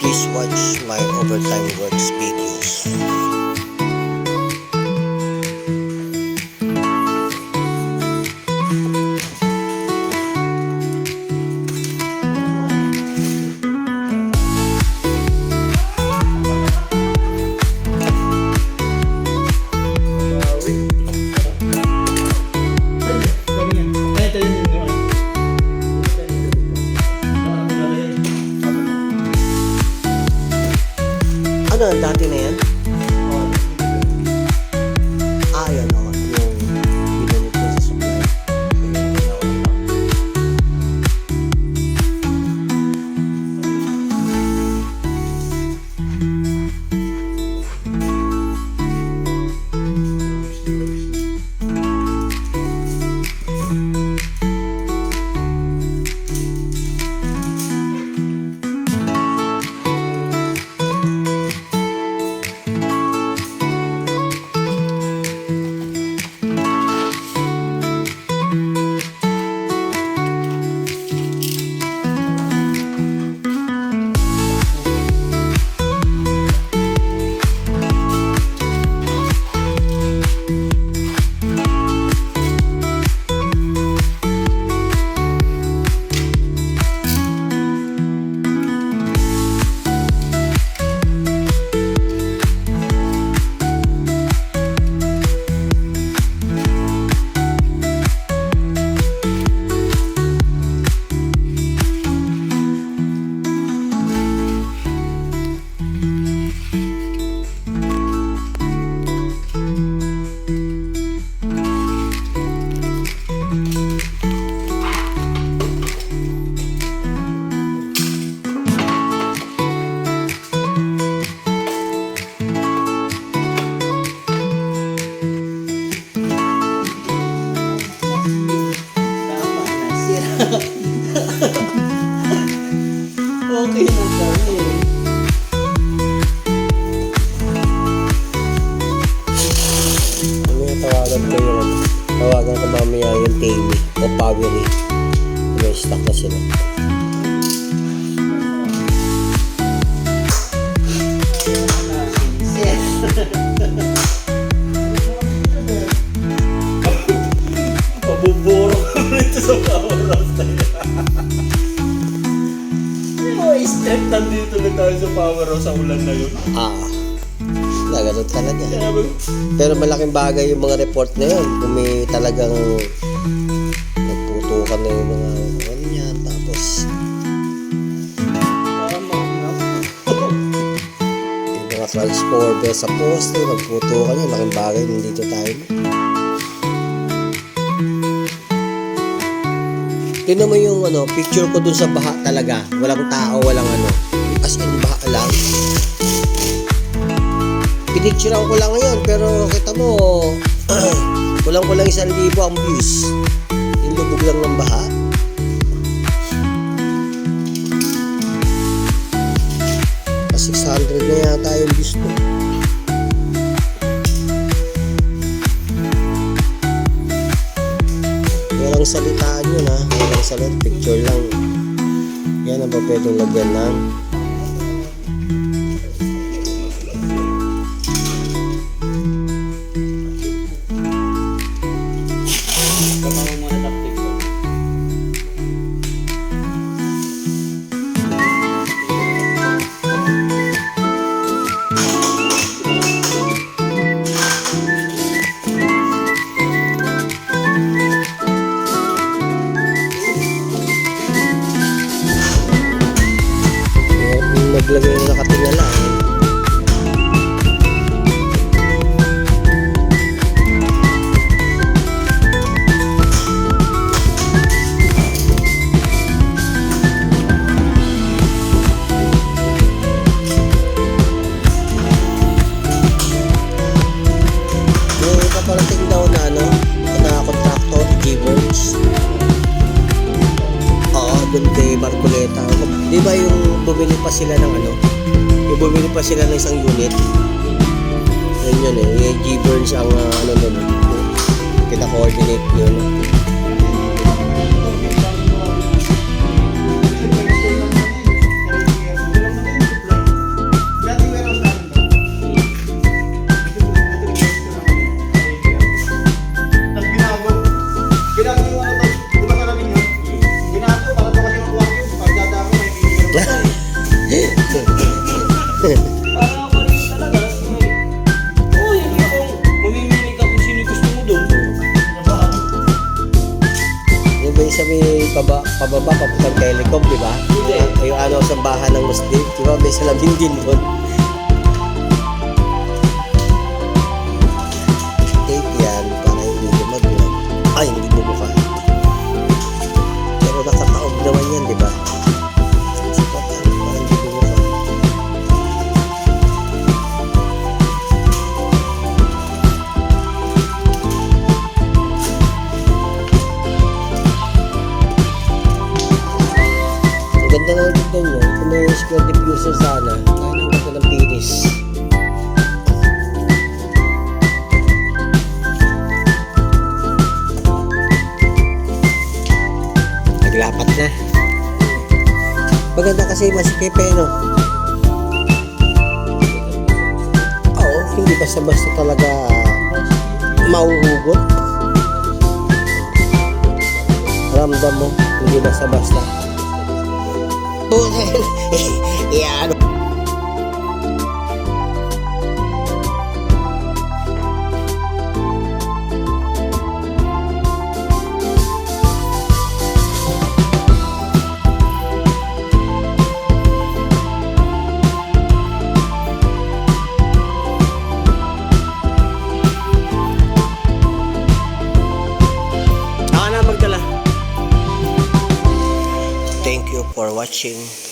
please watch my overtime works videos. Ano, dati na yan? Ah, okay na kami. Mamaya tawagan ko yung ano. Tawagan ko mamaya yung Tammy o Powery. May stock na sila. Pabuburo ka rito sa power nandito na tayo sa power house sa ulan na yun. Ah. Nagatot talaga. Pero malaking bagay yung mga report na yun. Kung may talagang nagputukan na yung mga ano niya. Tapos yung mga transformer sa poste, nagputukan yun. Malaking bagay nandito tayo. Tingnan mo yung ano, picture ko dun sa baha talaga. Walang tao, walang ano. As in, baha lang. Pinicturean ko lang ngayon, pero kita mo, kulang kulang isang libo ang views. Yung lubog lang ng baha. Pa 600 na yata yung views mo. Walang salitaan yun ha. Walang salit. Picture lang. Yan ang ba pwedeng lagyan ng bumili pa sila ng ano? Yung bumili pa sila ng isang unit. Yan yun eh. Yung G-Burns ang uh, ano nun. Kita-coordinate yun. Ba? Hindi. Yung ano, sa bahan ng Muslim, di ba? May salamin din doon. Tape yan, para hindi lumaglag. Ay, hindi bumuka. Pero nakataob naman yan, di ba? Diffuser sana, kaya ang ganda ng pinis. Naglapat na. Maganda kasi masikip eh, no? Oo, hindi basta-basta talaga mauhugot. Ramdam mo, hindi basta-basta. Yan. Ako na magdala. Watching.